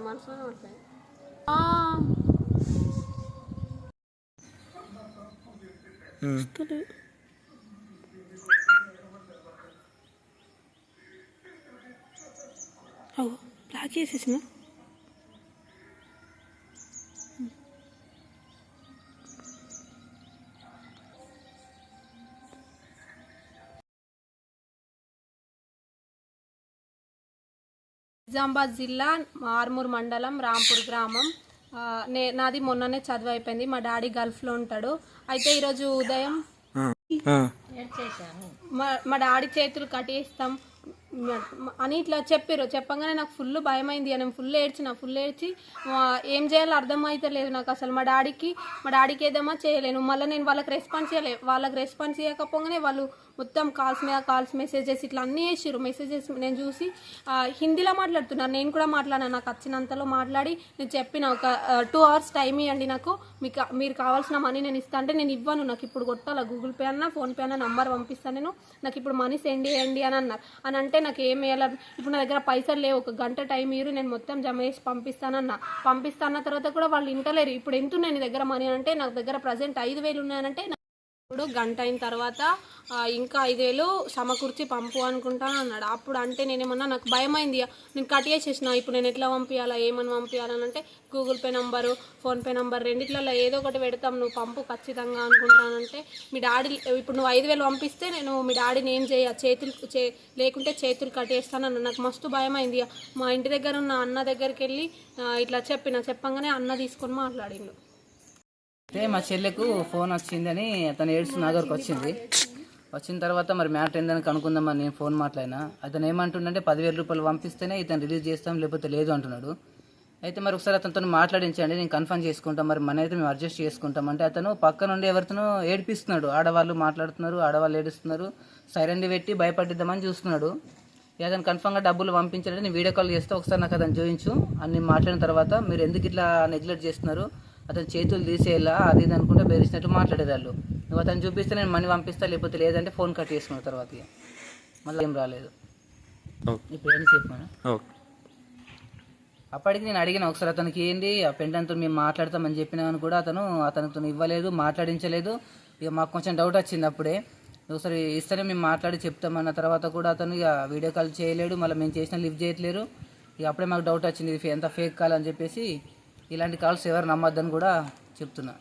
ಮಾಡ್ತಾರೆ ಮನಸ್ಸನ್ನು ಮಾಡ್ತಾರೆ ಹೌದು ಬ್ಲಾಕ್ ಏಸಿಸ್ ಮ್ಯಾಮ್ నిజామాబాద్ జిల్లా ఆర్మూర్ మండలం రాంపూర్ గ్రామం. నే నాది మొన్ననే చదువు అయిపోయింది. మా డాడీ గల్ఫ్లో ఉంటాడు. అయితే ఈరోజు ఉదయం మా మా డాడీ చేతులు కట్టేస్తాం అని ఇట్లా చెప్పారు చెప్పగానే నాకు ఫుల్ భయమైంది. నేను ఫుల్ ఏడ్చిన ఫుల్ ఏడ్చి ఏం చేయాలో అర్థం లేదు నాకు అసలు. మా డాడీకి మా డాడీకి ఏదమ్మా చేయలేను. మళ్ళీ నేను వాళ్ళకి రెస్పాన్స్ చేయలే వాళ్ళకి రెస్పాన్స్ చేయకపోగానే వాళ్ళు మొత్తం కాల్స్ మీద కాల్స్ మెసేజెస్ ఇట్లా అన్నీ వేసారు మెసేజెస్ నేను చూసి హిందీలో మాట్లాడుతున్నాను నేను కూడా మాట్లాడాను. నాకు వచ్చినంతలో మాట్లాడి నేను చెప్పిన ఒక టూ అవర్స్ టైం ఇవ్వండి నాకు. మీకు మీరు కావాల్సిన మనీ నేను ఇస్తాను అంటే నేను ఇవ్వను. నాకు ఇప్పుడు కొట్టాలా? గూగుల్ పే అన్న ఫోన్పే అన్న నంబర్ పంపిస్తాను నేను. నాకు ఇప్పుడు మనీ సెండ్ చేయండి అని అన్నారు. అని అంటే నాకు నాకు ఏం వేయాలి? ఇప్పుడు నా దగ్గర పైసలు లేవు. ఒక గంట టైం ఇరు నేను మొత్తం జమ చేసి పంపిస్తానన్న. పంపిస్తాన్న తర్వాత కూడా వాళ్ళు ఇంటలేరు. ఇప్పుడు ఎంత ఉన్నాయి నీ దగ్గర మనీ అంటే నా దగ్గర ప్రజెంట్ ఐదు వేలు ఉన్నాయంటే ఇప్పుడు గంట అయిన తర్వాత ఇంకా ఐదు వేలు సమకూర్చి పంపు అనుకుంటాను అన్నాడు. అప్పుడు అంటే నేనేమన్నా నాకు భయమైంది. నేను కట్ చేసేసిన ఇప్పుడు నేను ఎట్లా పంపించాలా ఏమని పంపించాలని అంటే Google Pay number PhonePe number రెండిట్లలో ఏదో ఒకటి పెడతాం. నువ్వు పంపు ఖచ్చితంగా అనుకుంటానంటే మీ డాడీ ఇప్పుడు నువ్వు ఐదు వేలు పంపిస్తే నేను మీ డాడీని ఏం చేయ చేతులు చే లేకుంటే చేతులు కట్టేస్తానన్న నాకు మస్తు భయం అయింది మా ఇంటి దగ్గర ఉన్న అన్న దగ్గరికి వెళ్ళి ఇట్లా చెప్పిన చెప్పంగానే అన్న తీసుకొని మాట్లాడిండు. అయితే మా చెల్లెకు ఫోన్ వచ్చిందని అతను ఏడ్స్ నా దగ్గరకు వచ్చింది. వచ్చిన తర్వాత మరి మ్యాటర్ ఏందని కనుక్కుందామని నేను ఫోన్ మాట్లాడినా. అతను ఏమంటుండంటే పదివేల రూపాయలు పంపిస్తేనే ఇతను రిలీజ్ చేస్తాం లేకపోతే లేదు అంటున్నాడు. అయితే మరి ఒకసారి అతనితో మాట్లాడించండి నేను కన్ఫర్మ్ చేసుకుంటాం. మరి మన అయితే మేము అడ్జస్ట్ చేసుకుంటాం. అంటే అతను పక్క నుండి ఎవరితోనో ఏడిపిస్తున్నాడు. ఆడవాళ్ళు మాట్లాడుతున్నారు ఆడవాళ్ళు ఏడుస్తున్నారు. సైలెంట్ పెట్టి భయపడిద్దామని చూస్తున్నాడు. ఇక అతను కన్ఫర్మ్గా డబ్బులు పంపించాలంటే నేను వీడియో కాల్ చేస్తే ఒకసారి నాకు అతను చూపించు అన్ని మాట్లాడిన తర్వాత మీరు ఎందుకు ఇట్లా నెగ్లెక్ట్ చేస్తున్నారు? అతను చేతులు తీసేయాలా అది ఇది అనుకుంటే బెదిరిసినట్టు మాట్లాడేవాళ్ళు నువ్వు అతను చూపిస్తే నేను మనీ పంపిస్తా లేకపోతే లేదంటే ఫోన్ కట్ చేసుకున్న తర్వాత. మళ్ళీ ఏం రాలేదు. ఇప్పుడు ఏం చెప్పాను అప్పటికి నేను అడిగిన ఒకసారి అతనికి ఏంటి ఆ పెంటంతో మేము మాట్లాడతామని చెప్పినా అని కూడా అతను అతనితో ఇవ్వలేదు మాట్లాడించలేదు. ఇక మాకు కొంచెం డౌట్ వచ్చింది అప్పుడే. ఒకసారి ఇస్తేనే మేము మాట్లాడి చెప్తామన్న తర్వాత కూడా అతను ఇక వీడియో కాల్ చేయలేడు మళ్ళీ మేము చేసిన లిఫ్ట్ చేయట్లేరు. ఇక అప్పుడే మాకు డౌట్ వచ్చింది ఇది ఎంత ఫేక్ కాల్ అని చెప్పేసి. ఇలాంటి కాల్స్ ఎవరు నమ్మొద్దని కూడా చెప్తున్నా.